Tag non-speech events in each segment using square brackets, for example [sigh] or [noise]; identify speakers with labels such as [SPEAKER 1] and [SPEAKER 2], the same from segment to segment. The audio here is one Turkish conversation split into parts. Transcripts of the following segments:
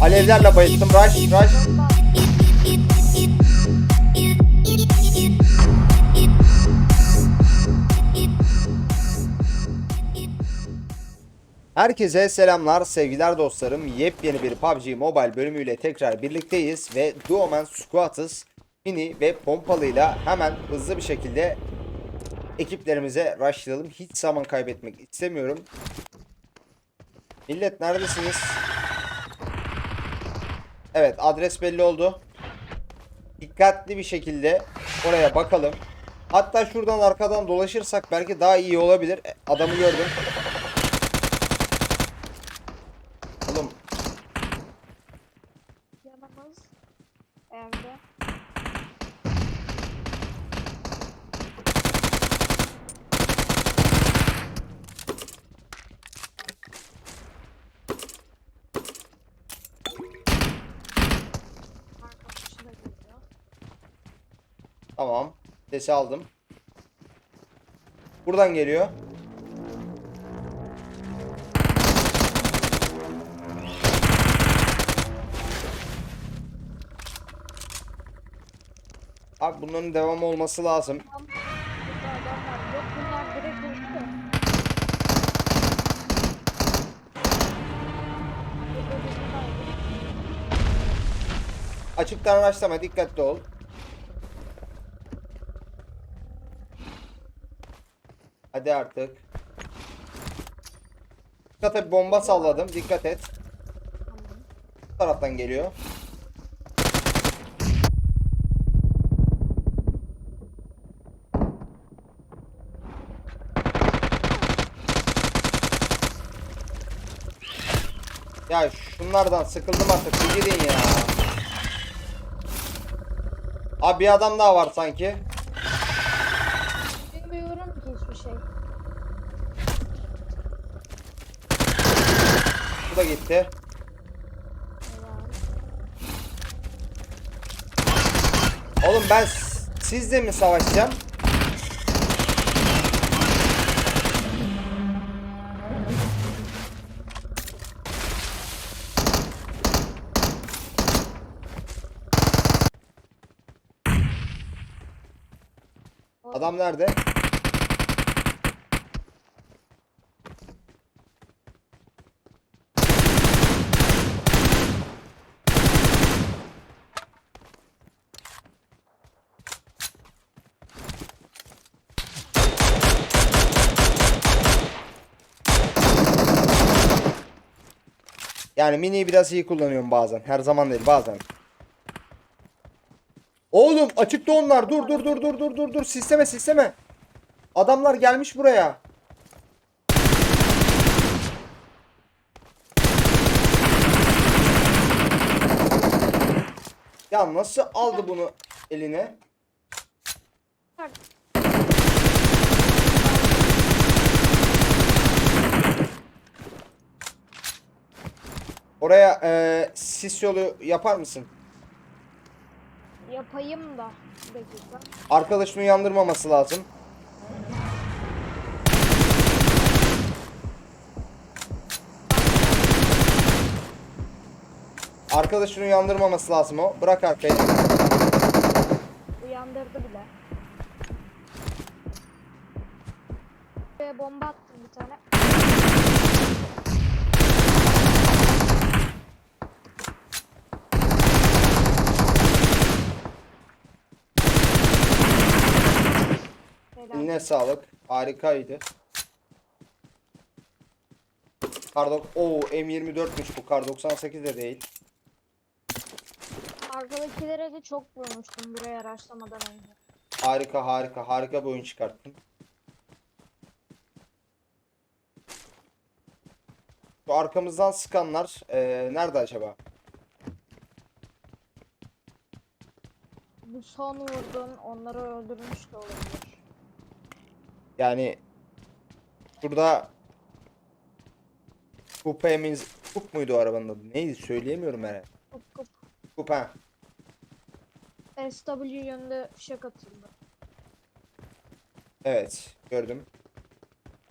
[SPEAKER 1] Alevlerle bayılttım. Rush, rush. Herkese selamlar, sevgiler dostlarım. Yepyeni bir PUBG Mobile bölümüyle tekrar birlikteyiz ve Duomen Squatters mini ve pompalıyla hemen hızlı bir şekilde ekiplerimize rushlayalım. Hiç zaman kaybetmek istemiyorum. Millet neredesiniz? Evet adres belli oldu. Dikkatli bir şekilde oraya bakalım. Hatta şuradan arkadan dolaşırsak belki daha iyi olabilir. E, Adamı gördüm. Oğlum
[SPEAKER 2] Yanımız evde. Arkadaşı da geliyor.
[SPEAKER 1] Tamam. Sesi aldım. Buradan geliyor. Abi bunların devamı olması lazım. Açıktan araçlama dikkatli ol. Hadi artık. Dikkat et bomba salladım. Dikkat et. Bu taraftan geliyor. Ya şunlardan sıkıldım artık. Bir gidin ya. Abi bir adam daha var sanki.
[SPEAKER 2] Bilmiyorum ki hiçbir şey.
[SPEAKER 1] Bu da gitti. Oğlum ben sizle mi savaşacağım? Adam nerede? Yani miniyi biraz iyi kullanıyorum bazen. Her zaman değil bazen. Oğlum açıkta onlar. Dur dur dur dur dur dur dur. Sisteme sisteme. Adamlar gelmiş buraya. Ya nasıl aldı bunu eline?
[SPEAKER 2] Bak,
[SPEAKER 1] Oraya eee sis yolu yapar mısın?
[SPEAKER 2] Yapayım da. Bir dakika.
[SPEAKER 1] Arkadaşını uyandırmaması lazım. Arkadaşını uyandırmaması lazım o. Bırak arkayı.
[SPEAKER 2] Uyandırdı bile. Buraya bomba attım bir tane.
[SPEAKER 1] Eline sağlık. Harikaydı. Kar dok- Oo M24'müş bu. Kar 98 de değil.
[SPEAKER 2] Arkadakilere de çok vurmuştum buraya araçlamadan önce.
[SPEAKER 1] Harika harika harika bir oyun çıkarttın. Şu arkamızdan sıkanlar eee, nerede acaba?
[SPEAKER 2] Bu son vurdun onları öldürmüş de olabilir.
[SPEAKER 1] Yani şurada kupemiz Kup muydu o arabanın adı? Neydi söyleyemiyorum herhalde.
[SPEAKER 2] Kup kup.
[SPEAKER 1] Kup ha.
[SPEAKER 2] SW yönünde fişek atıldı.
[SPEAKER 1] Evet gördüm.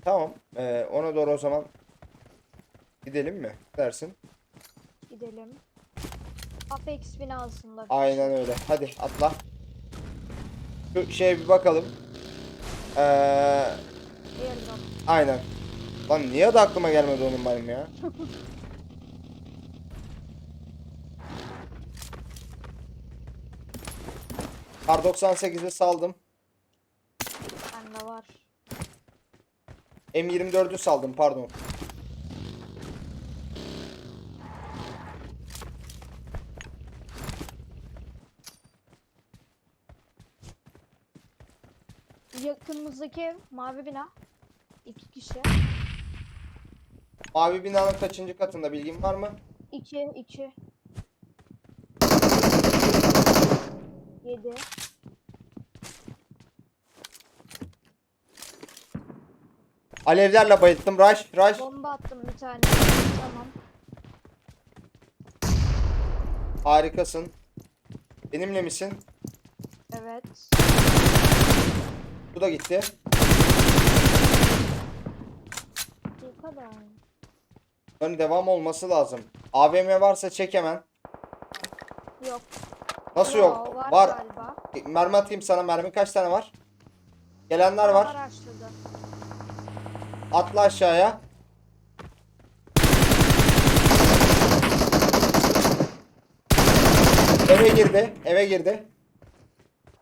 [SPEAKER 1] Tamam ee, ona doğru o zaman gidelim mi dersin?
[SPEAKER 2] Gidelim. Apex binasında.
[SPEAKER 1] Aynen öyle. Hadi atla. Şu şeye bir bakalım. Ee, aynen. Lan niye de aklıma gelmedi onun benim ya? Kar 98'i saldım.
[SPEAKER 2] Bende var.
[SPEAKER 1] M24'ü saldım pardon.
[SPEAKER 2] Yakınımızdaki ev mavi bina. İki kişi.
[SPEAKER 1] Mavi binanın kaçıncı katında bilgin var mı?
[SPEAKER 2] İki, iki. Yedi.
[SPEAKER 1] Alevlerle bayılttım. Rush, rush.
[SPEAKER 2] Bomba attım bir tane. Tamam.
[SPEAKER 1] Harikasın. Benimle misin?
[SPEAKER 2] Evet.
[SPEAKER 1] Bu da gitti.
[SPEAKER 2] Bu kadar.
[SPEAKER 1] Bunların devam olması lazım. AVM varsa çek hemen.
[SPEAKER 2] Yok.
[SPEAKER 1] Nasıl
[SPEAKER 2] Yo,
[SPEAKER 1] yok?
[SPEAKER 2] Var,
[SPEAKER 1] Var.
[SPEAKER 2] galiba.
[SPEAKER 1] Mermi atayım sana. Mermi kaç tane var? Gelenler var.
[SPEAKER 2] Araştırdı.
[SPEAKER 1] Atla aşağıya. Eve girdi. Eve girdi.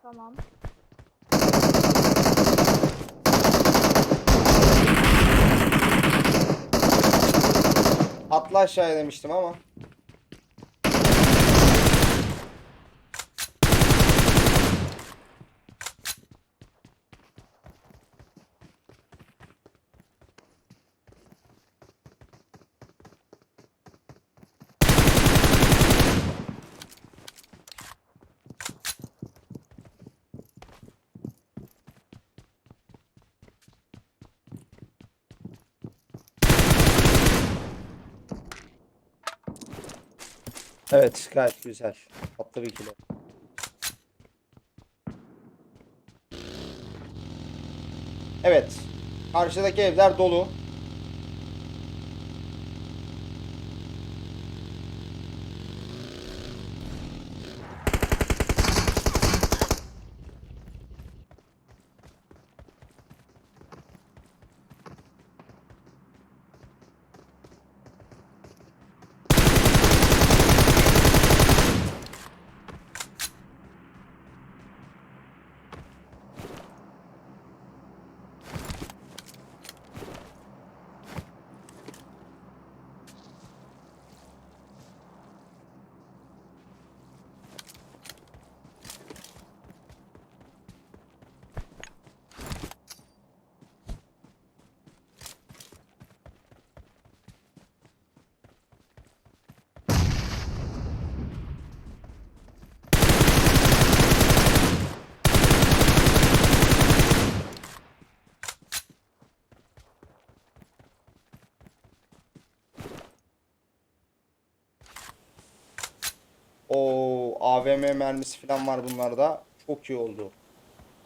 [SPEAKER 2] Tamam.
[SPEAKER 1] Atla aşağıya demiştim ama. Evet gayet güzel. Tatlı bir kilo. Evet. Karşıdaki evler dolu. O AVM mermisi falan var bunlarda. Çok iyi oldu.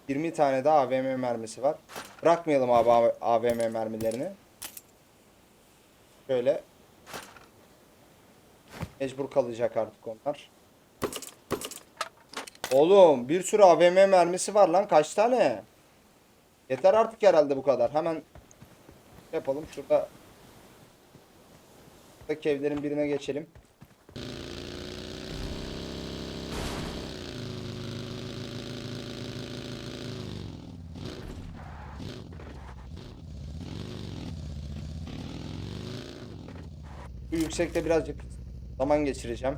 [SPEAKER 1] 20 tane de AVM mermisi var. Bırakmayalım abi AVM mermilerini. Şöyle. Mecbur kalacak artık onlar. Oğlum bir sürü AVM mermisi var lan kaç tane? Yeter artık herhalde bu kadar. Hemen yapalım şurada. Buradaki evlerin birine geçelim. Yüksekte birazcık zaman geçireceğim.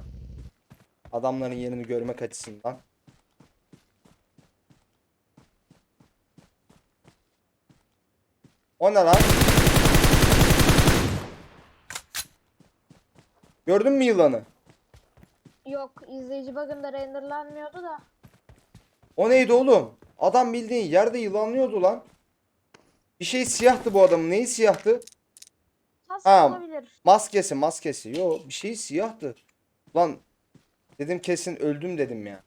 [SPEAKER 1] Adamların yerini görmek açısından. O ne lan? Gördün mü yılanı?
[SPEAKER 2] Yok izleyici bug'ında renderlanmıyordu da.
[SPEAKER 1] O neydi oğlum? Adam bildiğin yerde yılanlıyordu lan. Bir şey siyahtı bu adamın. Neyi siyahtı?
[SPEAKER 2] Kas
[SPEAKER 1] Ha.
[SPEAKER 2] olabilir.
[SPEAKER 1] Maskesi maskesi. Yo bir şey siyahtı. Lan dedim kesin öldüm dedim ya.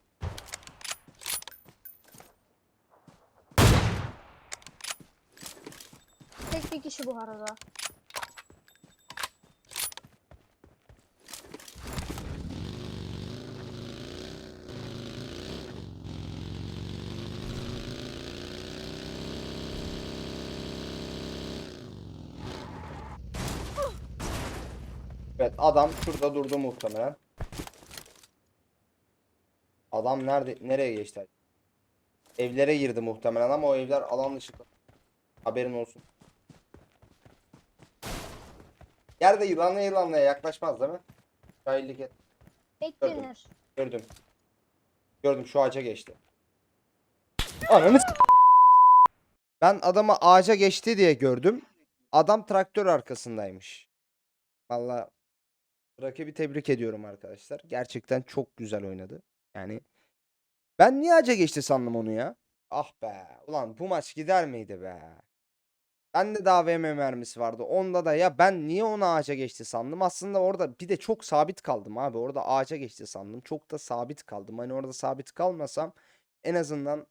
[SPEAKER 2] Tek bir kişi bu arada.
[SPEAKER 1] Evet adam şurada durdu muhtemelen. Adam nerede nereye geçti? Evlere girdi muhtemelen ama o evler alan dışı. Haberin olsun. Yerde yılanla yılanla yaklaşmaz değil mi? Cahillik et.
[SPEAKER 2] Beklenir.
[SPEAKER 1] Gördüm. Gördüm şu ağaca geçti. Ananı Ben adamı ağaca geçti diye gördüm. Adam traktör arkasındaymış. Valla rakibi tebrik ediyorum arkadaşlar. Gerçekten çok güzel oynadı. Yani ben niye ağaca geçti sandım onu ya? Ah be. Ulan bu maç gider miydi be? Bende de AVM mermisi vardı. Onda da ya ben niye onu ağaca geçti sandım. Aslında orada bir de çok sabit kaldım abi. Orada ağaca geçti sandım. Çok da sabit kaldım. Hani orada sabit kalmasam en azından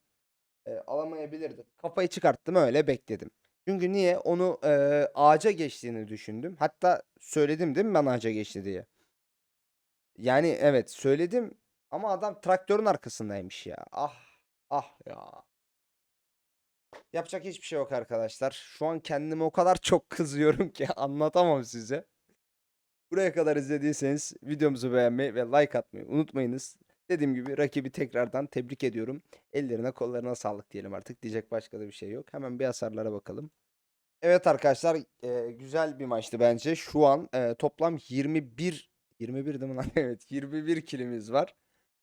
[SPEAKER 1] e, alamayabilirdim. Kafayı çıkarttım öyle bekledim. Çünkü niye? Onu e, ağaca geçtiğini düşündüm. Hatta söyledim değil mi ben ağaca geçti diye. Yani evet söyledim ama adam traktörün arkasındaymış ya. Ah ah ya. Yapacak hiçbir şey yok arkadaşlar. Şu an kendime o kadar [laughs] çok kızıyorum ki anlatamam size. Buraya kadar izlediyseniz videomuzu beğenmeyi ve like atmayı unutmayınız. Dediğim gibi rakibi tekrardan tebrik ediyorum. Ellerine kollarına sağlık diyelim artık. Diyecek başka da bir şey yok. Hemen bir hasarlara bakalım. Evet arkadaşlar e, güzel bir maçtı bence. Şu an e, toplam 21 21 değil mi lan? [laughs] Evet 21 kilimiz var.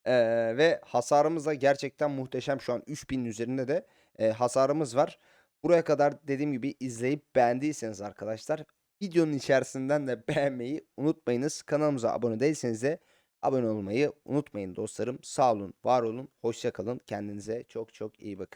[SPEAKER 1] E, ve hasarımız da gerçekten muhteşem. Şu an 3000'in üzerinde de e, hasarımız var. Buraya kadar dediğim gibi izleyip beğendiyseniz arkadaşlar videonun içerisinden de [laughs] beğenmeyi unutmayınız. Kanalımıza abone değilseniz de abone olmayı unutmayın dostlarım. Sağ olun, var olun, hoşça kalın. Kendinize çok çok iyi bakın.